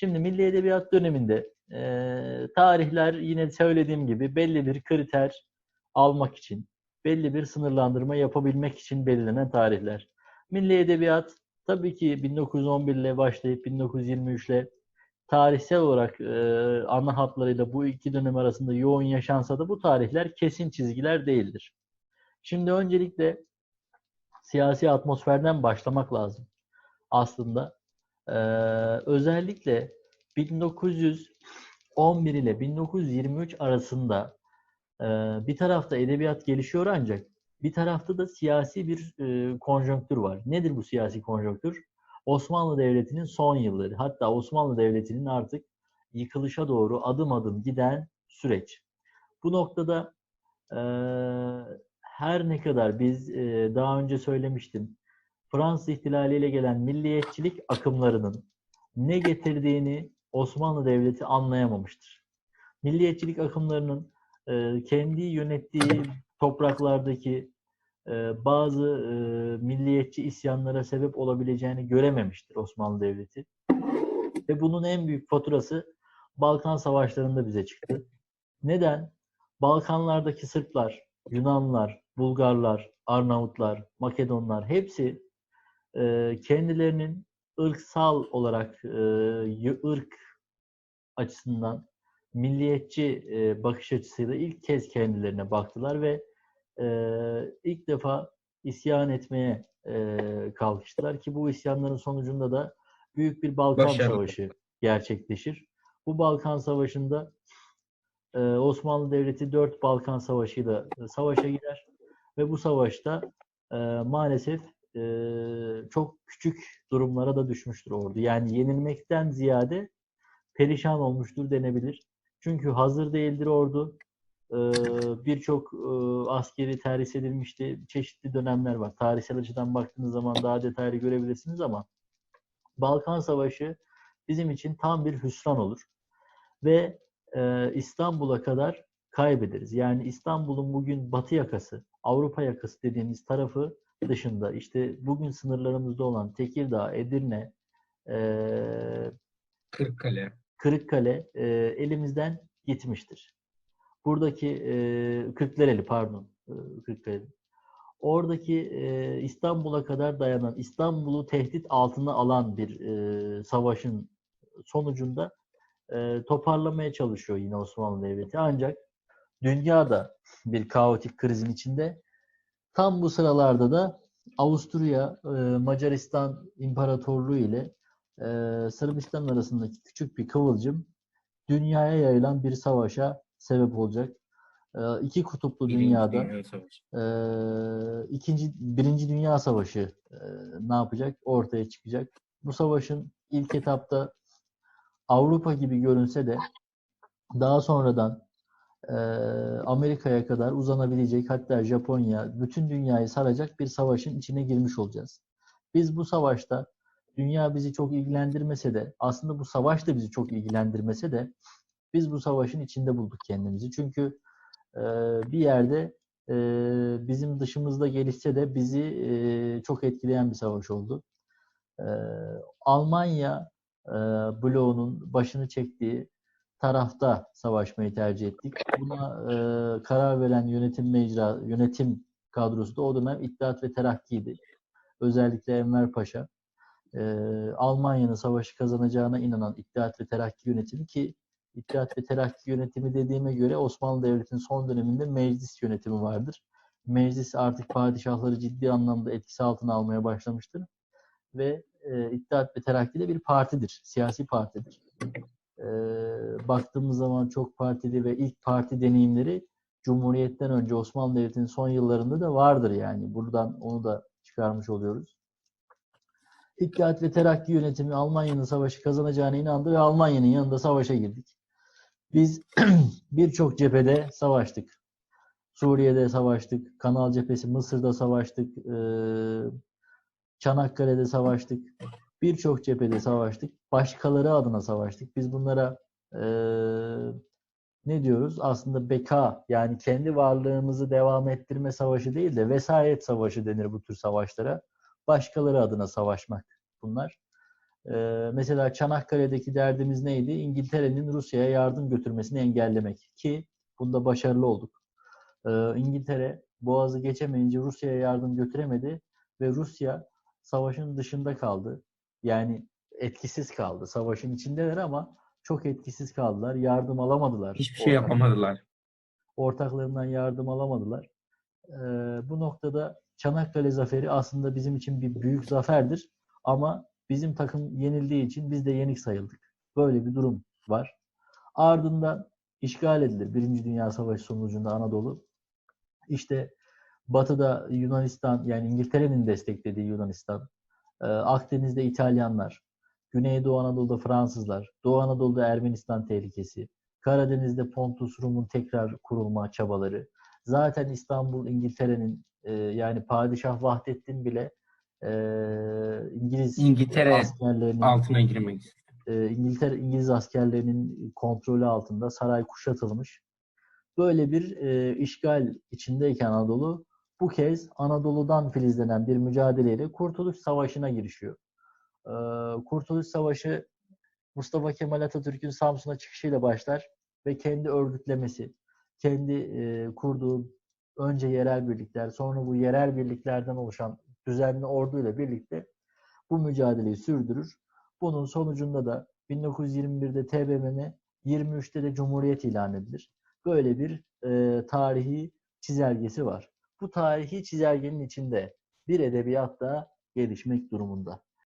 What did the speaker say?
Şimdi Milli Edebiyat döneminde e, tarihler yine söylediğim gibi belli bir kriter almak için, belli bir sınırlandırma yapabilmek için belirlenen tarihler. Milli Edebiyat tabii ki 1911 ile başlayıp 1923 ile tarihsel olarak e, ana hatlarıyla bu iki dönem arasında yoğun yaşansa da bu tarihler kesin çizgiler değildir. Şimdi öncelikle siyasi atmosferden başlamak lazım. Aslında ee, özellikle 1911 ile 1923 arasında e, bir tarafta edebiyat gelişiyor ancak bir tarafta da siyasi bir e, konjonktür var. Nedir bu siyasi konjonktür? Osmanlı Devleti'nin son yılları, hatta Osmanlı Devleti'nin artık yıkılışa doğru adım adım giden süreç. Bu noktada e, her ne kadar biz e, daha önce söylemiştim, Fransız ihtilaliyle gelen milliyetçilik akımlarının ne getirdiğini Osmanlı Devleti anlayamamıştır. Milliyetçilik akımlarının e, kendi yönettiği topraklardaki e, bazı e, milliyetçi isyanlara sebep olabileceğini görememiştir Osmanlı Devleti. Ve bunun en büyük faturası Balkan Savaşları'nda bize çıktı. Neden? Balkanlardaki Sırplar, Yunanlar, Bulgarlar, Arnavutlar, Makedonlar hepsi kendilerinin ırksal olarak ırk açısından milliyetçi bakış açısıyla ilk kez kendilerine baktılar ve ilk defa isyan etmeye kalkıştılar ki bu isyanların sonucunda da büyük bir Balkan Başarılı. Savaşı gerçekleşir. Bu Balkan Savaşı'nda Osmanlı Devleti dört Balkan Savaşı'yla savaşa girer ve bu savaşta maalesef çok küçük durumlara da düşmüştür ordu. Yani yenilmekten ziyade perişan olmuştur denebilir. Çünkü hazır değildir ordu. Birçok askeri terhis edilmişti. Çeşitli dönemler var. Tarihsel açıdan baktığınız zaman daha detaylı görebilirsiniz ama Balkan Savaşı bizim için tam bir hüsran olur. Ve İstanbul'a kadar kaybederiz. Yani İstanbul'un bugün batı yakası, Avrupa yakası dediğimiz tarafı dışında işte bugün sınırlarımızda olan Tekirdağ, Edirne, e, Kırıkkale, Kırıkkale e, elimizden gitmiştir. Buradaki e, Kırklareli pardon, e, Kırklareli. Oradaki e, İstanbul'a kadar dayanan, İstanbul'u tehdit altına alan bir e, savaşın sonucunda e, toparlamaya çalışıyor yine Osmanlı Devleti. Ancak dünya da bir kaotik krizin içinde Tam bu sıralarda da Avusturya, e, Macaristan İmparatorluğu ile e, Sırbistan arasındaki küçük bir kıvılcım dünyaya yayılan bir savaşa sebep olacak. E, iki kutuplu birinci dünyada Dünya ikinci, birinci Dünya Savaşı ne yapacak? Ortaya çıkacak. Bu savaşın ilk etapta Avrupa gibi görünse de daha sonradan Amerika'ya kadar uzanabilecek hatta Japonya bütün dünyayı saracak bir savaşın içine girmiş olacağız. Biz bu savaşta dünya bizi çok ilgilendirmese de aslında bu savaş da bizi çok ilgilendirmese de biz bu savaşın içinde bulduk kendimizi. Çünkü bir yerde bizim dışımızda gelişse de bizi çok etkileyen bir savaş oldu. Almanya bloğunun başını çektiği tarafta savaşmayı tercih ettik. Buna e, karar veren yönetim mecra, yönetim kadrosu da o dönem İttihat ve Terakki'ydi. Özellikle Enver Paşa. E, Almanya'nın savaşı kazanacağına inanan İttihat ve Terakki yönetimi ki İttihat ve Terakki yönetimi dediğime göre Osmanlı Devleti'nin son döneminde meclis yönetimi vardır. Meclis artık padişahları ciddi anlamda etkisi altına almaya başlamıştır. Ve e, İttihat ve Terakki de bir partidir, siyasi partidir e, baktığımız zaman çok partili ve ilk parti deneyimleri Cumhuriyet'ten önce Osmanlı Devleti'nin son yıllarında da vardır yani. Buradan onu da çıkarmış oluyoruz. İttihat ve Terakki yönetimi Almanya'nın savaşı kazanacağına inandı ve Almanya'nın yanında savaşa girdik. Biz birçok cephede savaştık. Suriye'de savaştık, Kanal Cephesi, Mısır'da savaştık, Çanakkale'de savaştık. Birçok cephede savaştık. Başkaları adına savaştık. Biz bunlara e, ne diyoruz? Aslında beka yani kendi varlığımızı devam ettirme savaşı değil de vesayet savaşı denir bu tür savaşlara. Başkaları adına savaşmak bunlar. Ee, mesela Çanakkale'deki derdimiz neydi? İngiltere'nin Rusya'ya yardım götürmesini engellemek ki bunda başarılı olduk. Ee, İngiltere Boğaz'ı geçemeyince Rusya'ya yardım götüremedi ve Rusya savaşın dışında kaldı. Yani etkisiz kaldı. Savaşın içindeler ama çok etkisiz kaldılar. Yardım alamadılar. Hiçbir şey yapamadılar. Ortaklarından yardım alamadılar. Ee, bu noktada Çanakkale zaferi aslında bizim için bir büyük zaferdir. Ama bizim takım yenildiği için biz de yenik sayıldık. Böyle bir durum var. Ardından işgal edilir. Birinci Dünya Savaşı sonucunda Anadolu. İşte batıda Yunanistan yani İngiltere'nin desteklediği Yunanistan, e, Akdeniz'de İtalyanlar, Güneydoğu Anadolu'da Fransızlar, Doğu Anadolu'da Ermenistan tehlikesi, Karadeniz'de Pontus Rum'un tekrar kurulma çabaları. Zaten İstanbul İngiltere'nin e, yani Padişah Vahdettin bile e, İngiliz İngiltere askerlerinin altına girmek e, İngiltere İngiliz askerlerinin kontrolü altında saray kuşatılmış. Böyle bir e, işgal içindeyken Anadolu bu kez Anadolu'dan filizlenen bir mücadeleyle Kurtuluş Savaşı'na girişiyor. E, Kurtuluş Savaşı Mustafa Kemal Atatürk'ün Samsun'a çıkışıyla başlar ve kendi örgütlemesi, kendi e, kurduğu önce yerel birlikler, sonra bu yerel birliklerden oluşan düzenli orduyla birlikte bu mücadeleyi sürdürür. Bunun sonucunda da 1921'de TBMM, 23'te de Cumhuriyet ilan edilir. Böyle bir e, tarihi çizelgesi var. Bu tarihi çizelgenin içinde bir edebiyat da gelişmek durumunda.